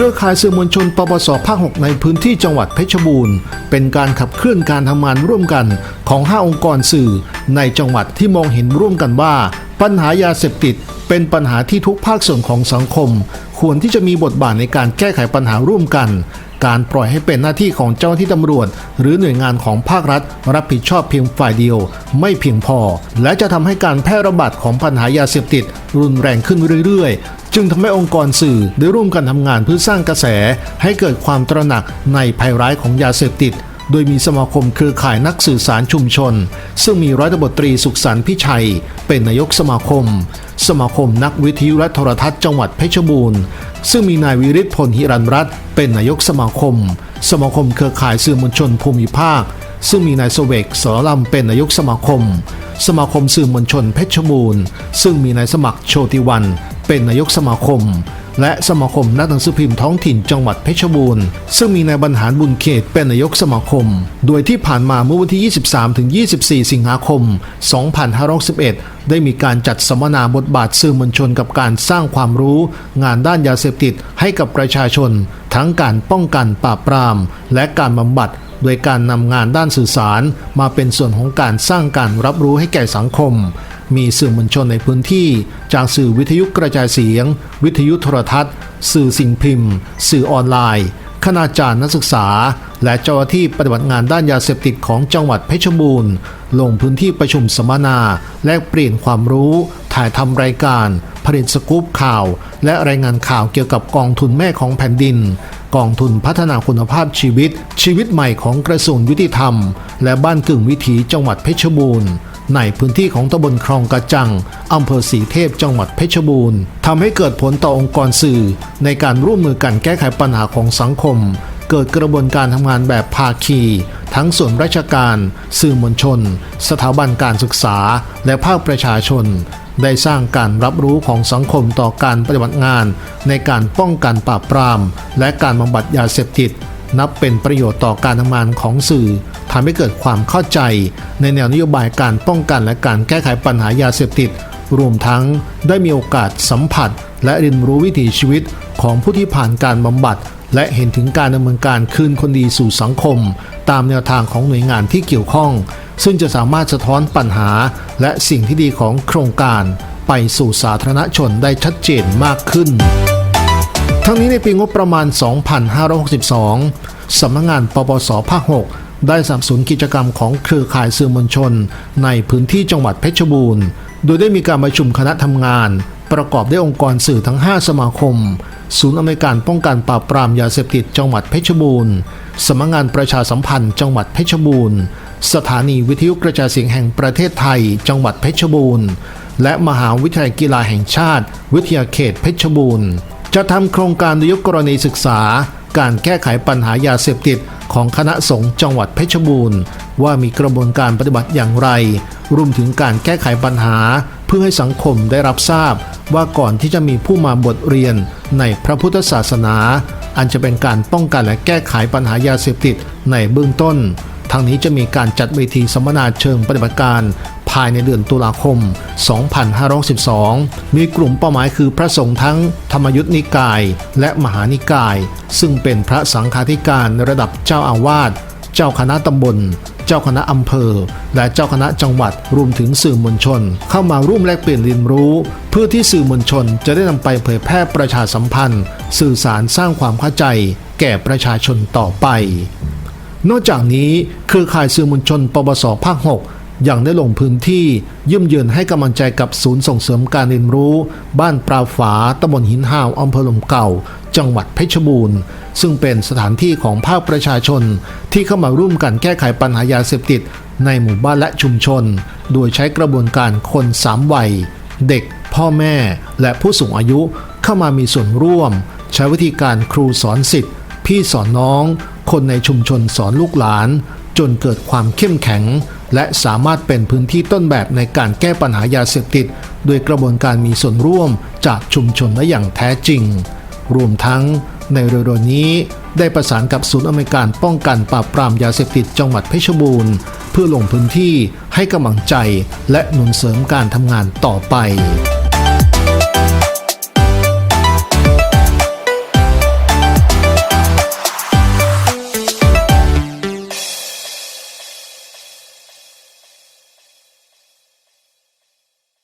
ครือข่ายสื่อมวลชนปปสภาค 6 ในพื้นที่จังหวัดเพชรบูรณ์ เป็นการขับเคลื่อนการทำงานร่วมกันของ 5 องค์กรสื่อ ในจังหวัดที่มองเห็นร่วมกันว่า ปัญหายาเสพติดเป็นปัญหาที่ทุกภาคส่วนของสังคม ควรที่จะมีบทบาทในการแก้ไขปัญหาร่วมกัน การปล่อยให้เป็นหน้าที่ของเจ้าหน้าที่ตำรวจ หรือหน่วยงานของภาครัฐ รับผิดชอบเพียงฝ่ายเดียว ไม่เพียงพอ และจะทำให้การแพร่ระบาดของปัญหายาเสพติด รุนแรงขึ้นเรื่อยๆ จึงทำให้องค์กรสื่อได้ร่วมกันทำงานเพื่อสร้างกระแส ให้เกิดความตระหนักในภัยร้ายของยาเสพติด โดยมีสมาคมเครือข่ายนักสื่อสารชุมชน ซึ่งมีร้อยตำรวจตรีสุขสันต์พิชัย เป็นนายกสมาคม สมาคมนักวิทยุและโทรทัศน์จังหวัดเพชรบูรณ์ซึ่งมีนายวิริศพลหิรันรัตน์เป็นนายกสมาคม สมาคมเครือข่ายสื่อมวลชนภูมิภาค ซึ่งมีนายเสวกสรลำเป็นนายกสมาคม สมาคมสื่อมวลชนเพชรบูรณ์ซึ่งมีนายสมัครโชติวัน เป็นนายกสมาคม และสมาคมนักหนังสือพิมพ์ท้องถิ่นจังหวัดเพชรบูรณ์ ซึ่งมีนายบรรหารบุญเขตเป็นนายกสมาคม โดยที่ผ่านมาเมื่อวันที่ 23-24 สิงหาคม 2511 ได้มีการจัดสัมมนาบทบาทสื่อมวลชนกับการสร้างความรู้ งานด้านยาเสพติดให้กับประชาชน ทั้งการป้องกันปราบปราม และการบำบัดโดยการนำงานด้านสื่อสาร มาเป็นส่วนของการสร้างการรับรู้ให้แก่สังคม มีสื่อมวลชนในพื้นที่ จากสื่อวิทยุกระจายเสียง วิทยุโทรทัศน์ สื่อสิ่งพิมพ์ สื่อออนไลน์คณาจารย์นักศึกษา และเจ้าหน้าที่ปฏิบัติงานด้านยาเสพติดของจังหวัดเพชรบูรณ์ ลงพื้นที่ประชุมสัมมนา แลกเปลี่ยนความรู้ ถ่ายทำรายการ ผลิตสกู๊ปข่าว และรายงานข่าวเกี่ยวกับกองทุนแม่ของแผ่นดิน กองทุนพัฒนาคุณภาพชีวิต ชีวิตใหม่ของกระทรวงยุติธรรม และบ้านกึ่งวิถีจังหวัดเพชรบูรณ์ ในพื้นที่ของตำบลคลองกระจังอำเภอสีเทพจังหวัดเพชรบูรณ์ทำให้เกิดผลต่อองค์กรสื่อ ในการร่วมมือกันแก้ไขปัญหาของสังคม เกิดกระบวนการทำงานแบบภาคี ทั้งส่วนราชการ สื่อมวลชน สถาบันการศึกษา และภาคประชาชน ได้สร้างการรับรู้ของสังคมต่อการปฏิบัติงาน ในการป้องกันปราบปราม และการบำบัดยาเสพติด นับเป็นประโยชน์ต่อการทำงานของสื่อทำให้เกิดความเข้าใจ ในแนวนโยบายการป้องกันและการแก้ไขปัญหายาเสพติด รวมทั้งได้มีโอกาสสัมผัส และเรียนรู้วิถีชีวิตของผู้ที่ผ่านการบำบัด และเห็นถึงการดำเนินการคืนคนดีสู่สังคม ตามแนวทางของหน่วยงานที่เกี่ยวข้อง ซึ่งจะสามารถสะท้อนปัญหา และสิ่งที่ดีของโครงการ ไปสู่สาธารณชนได้ชัดเจนมากขึ้น ทั้งนี้ในปีงบประมาณ 2562 สำนักงานปปสภาค 6 ได้สนับสนุนกิจกรรมของเครือข่ายสื่อมวลชน ในพื้นที่จังหวัดเพชรบูรณ์ โดยได้มีการประชุมคณะทำงาน ประกอบด้วยองค์กรสื่อทั้ง 5 สมาคม ศูนย์อำนวยการป้องกันปราบปรามยาเสพติดจังหวัดเพชรบูรณ์ สำนักงานประชาสัมพันธ์จังหวัดเพชรบูรณ์ สถานีวิทยุกระจายเสียงแห่งประเทศไทย จังหวัดเพชรบูรณ์ และมหาวิทยาลัยกีฬาแห่งชาติ วิทยาเขตเพชรบูรณ์ จะทำโครงการโดยกกรณีศึกษา การแก้ไขปัญหายาเสพติดของคณะสงฆ์จังหวัดเพชรบูรณ์ ว่ามีกระบวนการปฏิบัติอย่างไร รวมถึงการแก้ไขปัญหา เพื่อให้สังคมได้รับทราบ ว่าก่อนที่จะมีผู้มาบทเรียนในพระพุทธศาสนา อันจะเป็นการป้องกันและแก้ไขปัญหายาเสพติดในเบื้องต้นทางนี้จะมีการจัดเวทีสัมมนาเชิงปฏิบัติการายในเดือนตุลาคม 2512 มีกลุ่มเป้าหมายคือพระสงฆ์ทั้งธรรมยุทธนิกาย และมหานิกาย ซึ่งเป็นพระสังฆาธิการระดับเจ้าอาวาส เจ้าคณะตำบล เจ้าคณะอำเภอ และเจ้าคณะจังหวัดรวมถึงสื่อมวลชน เข้ามาร่วมแลกเปลี่ยนเรียนรู้ เพื่อที่สื่อมวลชนจะได้นำไปเผยแพร่ประชาสัมพันธ์ สื่อสารสร้างความเข้าใจ แก่ประชาชนต่อไปนอกจากนี้เครือข่ายสื่อมวลชน ปปสภาค 6 ยังได้ลงพื้นที่เยี่ยมเยือนให้กำลังใจกับศูนย์ส่งเสริมการเรียนรู้ บ้านปลาฝาตำบลหินหาวอำเภอลมเก่า จังหวัดเพชรบูรณ์ ซึ่งเป็นสถานที่ของภาคประชาชน ที่เข้ามาร่วมกันแก้ไขปัญหายาเสพติด ในหมู่บ้านและชุมชน โดยใช้กระบวนการคนสามวัย เด็ก พ่อแม่ และผู้สูงอายุเข้ามามีส่วนร่วม ใช้วิธีการครูสอนสิทธิ์พี่สอนน้อง คนในชุมชนสอนลูกหลาน จนเกิดความเข้มแข็ง และสามารถเป็นพื้นที่ต้นแบบในการแก้ปัญหายาเสพติด โดยกระบวนการมีส่วนร่วมจากชุมชนและอย่างแท้จริง รวมทั้งในเร็วๆนี้ได้ประสานกับศูนย์อเมริการป้องกันปราบปรามยาเสพติดจังหวัดเพชรบูรณ์ เพื่อลงพื้นที่ให้กำลังใจและหนุนเสริมการทำงานต่อไป